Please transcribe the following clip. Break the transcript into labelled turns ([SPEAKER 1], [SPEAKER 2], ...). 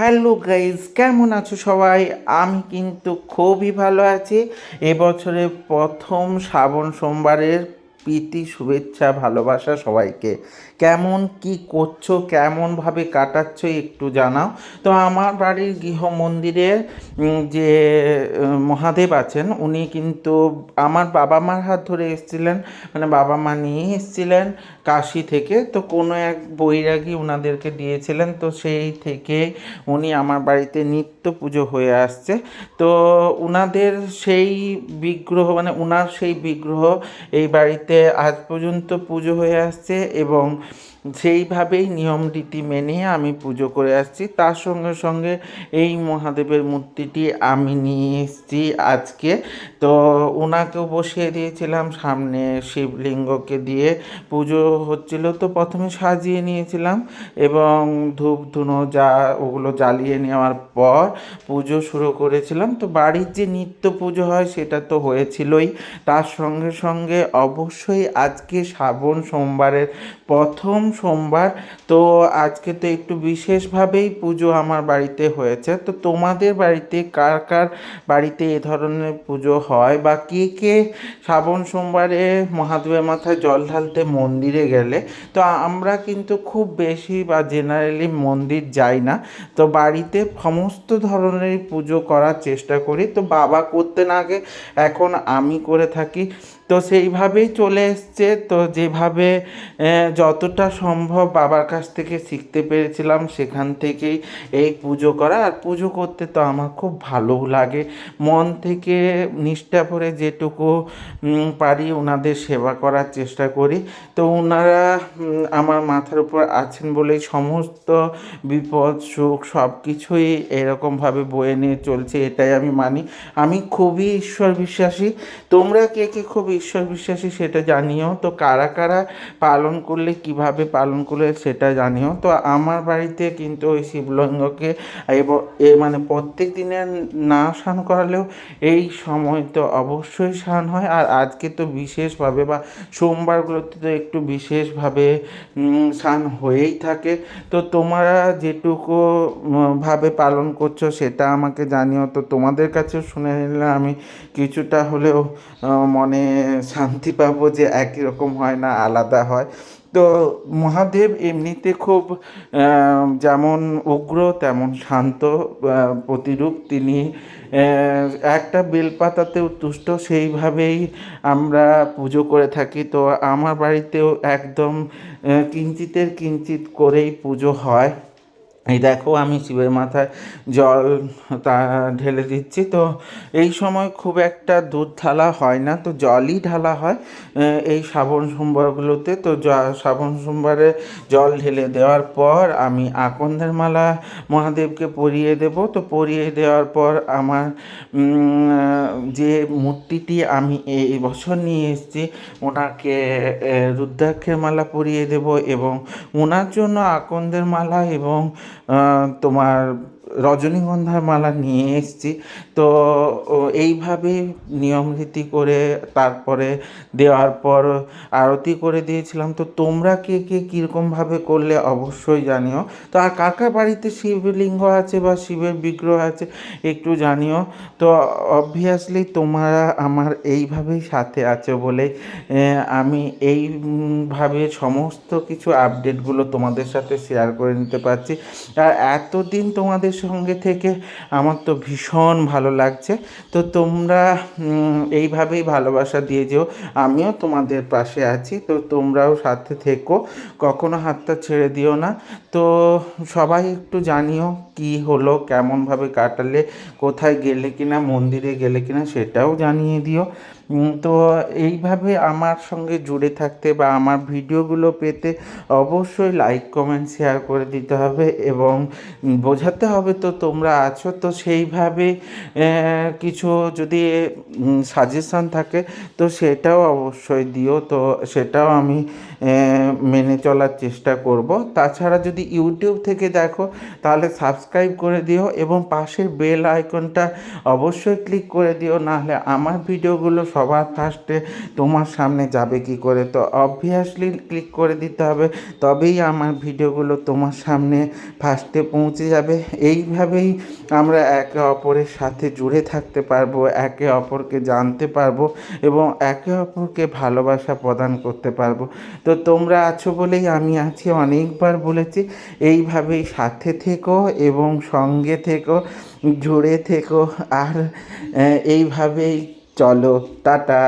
[SPEAKER 1] Hello guys কেমন আছো সবাই? আমি কিন্তু খুবই ভালো আছি। এবছরের প্রথম শ্রাবণ সোমবারের প্রীতি, শুভেচ্ছা, ভালোবাসা সবাইকে। কেমন, কি করছ, কেমনভাবে কাটাচ্ছ একটু জানাও। তো আমার বাড়ির গৃহ মন্দিরে যে মহাদেব আছেন, উনি কিন্তু আমার বাবা মার হাত ধরে এসেছিলেন মানে বাবা মা নিয়ে এসেছিলেন কাশি থেকে। তো কোনো এক বৈরাগী ওনাদেরকে দিয়েছিলেন, তো সেই থেকে উনি আমার বাড়িতে নিত্য পুজো হয়ে আসছে। তো উনাদের সেই বিগ্রহ মানে উনার সেই বিগ্রহ এই বাড়িতে আজ পর্যন্ত পুজো হয়ে আসছে এবং সেইভাবেই নিয়ম রীতি মেনে আমি পুজো করে আসছি। তার সঙ্গে সঙ্গে এই মহাদেবের মূর্তিটি আমি নিয়ে এসেছি আজকে। তো ওনাকেও বসিয়ে দিয়েছিলাম, সামনে শিবলিঙ্গকে দিয়ে পুজো হচ্ছিল। তো প্রথমে সাজিয়ে নিয়েছিলাম এবং ধূপ ধুনো যা ওগুলো জ্বালিয়ে নেওয়ার পর পুজো শুরু করেছিলাম। তো বাড়ির যে নিত্য পুজো হয় সেটা তো হয়েছিলই। তার সঙ্গে সঙ্গে অবশ্যই আজকে শ্রাবণ সোমবারের প্রথম সোমবার। তো আজকে তো একটু বিশেষভাবেই পুজো আমার বাড়িতে হয়েছে। তো তোমাদের বাড়িতে কার কার বাড়িতে এ ধরনের পুজো হয় বা কে কে শ্রাবণ সোমবারে মহাদেবের মাথায় জল ঢালতে মন্দিরে গেলে? তো আমরা কিন্তু খুব বেশি বা জেনারেলি মন্দির যাই না। তো বাড়িতে সমস্ত ধরনের পুজো করার চেষ্টা করি। তো বাবা করতে না আগে, এখন আমি করে থাকি। তো সেইভাবেই চলে এসছে। তো যেভাবে যতটা সম্ভব বাবার কাছ থেকে শিখতে পেরেছিলাম সেখান থেকেই এই পুজো করা। আর পুজো করতে তো আমার খুব ভালোও লাগে। মন থেকে নিষ্ঠা ভরে যেটুকু পারি ওনাদের সেবা করার চেষ্টা করি। তো ওনারা আমার মাথার উপর আছেন বলেই সমস্ত বিপদ, সুখ সব কিছুই এরকমভাবে বয়ে নিয়ে চলছে, এটাই আমি মানি। আমি খুবই ঈশ্বর বিশ্বাসী তোমরা কে কে খুব ঈশ্বর বিশ্বাসী সেটা জানিও। তো কারা কারা পালন করলে, কীভাবে পালন করলে সেটা জানিও। তো আমার বাড়িতে কিন্তু ওই শিবলিঙ্গকে মানে প্রত্যেক দিনে না স্নান করালেও এই সময় তো অবশ্যই স্নান হয়। আর আজকে তো বিশেষভাবে বা সোমবারগুলোতে তো একটু বিশেষভাবে স্নান হয়েই থাকে। তো তোমরা যেটুকু ভাবে পালন করছ সেটা আমাকে জানিও। তো তোমাদের কাছে শুনে নিলে আমি। কিছুটা হলেও মনে শান্তি পাবো যে একই রকম হয় না, আলাদা হয়। তো মহাদেব এমনিতে খুব যেমন উগ্র, তেমন শান্ত প্রতিরূপ তিনি একটা বেলপাতাতেও তুষ্ট, সেইভাবেই আমরা পুজো করে থাকি। তো আমার বাড়িতেও একদম কিঞ্চিতের কিঞ্চিত করেই পুজো হয়। এই দেখো আমি শিবের মাথায় জল তা ঢেলে দিচ্ছি। তো এই সময় খুব একটা দুধ ঢালা হয় না, তো জলই ঢালা হয় এই শ্রাবণ সোমবারগুলোতে। তো শ্রাবণ সোমবারে জল ঢেলে দেওয়ার পর আমি আকন্দের মালা মহাদেবকে পরিয়ে দেব। তো পরিয়ে দেওয়ার পর আমার যে মূর্তিটি আমি এই বছর নিয়ে এসেছি, ওনাকে রুদ্রাক্ষের মালা পরিয়ে দেব এবং ওনার জন্য আকন্দের মালা এবং তোমার রজনীগন্ধার মালা নিয়ে এসেছি। তো এইভাবে নিয়ম রীতি করে তারপরে দেওয়ার পর আরতি করে দিয়েছিলাম। তো তোমরা কে কে কীরকমভাবে করলে অবশ্যই জানিও। তো আর কার কার বাড়িতে শিবলিঙ্গ আছে বা শিবের বিগ্রহ আছে একটু জানিও। তো অবভিয়াসলি তোমরা আমার এইভাবেই সাথে আছো বলে আমি এইভাবে সমস্ত কিছু আপডেটগুলো তোমাদের সাথে শেয়ার করে নিতে পারছি। আর এতদিন তোমাদের সঙ্গে থেকে আমার তো ভীষণ ভালো লাগছে। তো তোমরা এইভাবেই ভালোবাসা দিয়ে যেও। আমিও তোমাদের পাশে আছি, তো তোমরাও সাথে থেকো। কখনো হাতটা ছেড়ে দিও না। তো সবাই একটু জানিও কি হলো, কেমনভাবে কাটালে, কোথায় গেলে কিনা, মন্দিরে গেলে কিনা, সেটাও জানিয়ে দিও। তো এইভাবে আমার সঙ্গে জুড়ে থাকতে বা আমার ভিডিওগুলো পেতে অবশ্যই লাইক কমেন্ট শেয়ার করে দিতে হবে এবং বোঝাতে হবে তো তোমরা আছো। তো সেইভাবে কিছু যদি সাজেশান থাকে তো সেটাও অবশ্যই দিও। তো সেটাও আমি মেনে চলার চেষ্টা করব। তাছাড়া যদি ইউটিউব থেকে দেখো তাহলে সাবস্ক্রাইব করে দিও এবং পাশের বেল আইকনটা অবশ্যই ক্লিক করে দিও। নাহলে আমার ভিডিওগুলো সবার ফার্স্টে তোমার সামনে যাবে কি করে? তো অবভিয়াসলি ক্লিক করে দিতে হবে। তবেই আমার ভিডিওগুলো তোমার সামনে ফার্স্টে পৌঁছে যাবে। এইভাবেই আমরা একে অপরের সাথে জুড়ে থাকতে পারব, একে অপরকে জানতে পারব এবং একে অপরকে ভালোবাসা প্রদান করতে পারব। তো তোমরা আছো বলেই আমি আছি, অনেকবার বলেছি। এইভাবেই সাথে থেকো এবং সঙ্গে থেকো, জুড়ে থেকো। আর এইভাবেই চলো টাটা।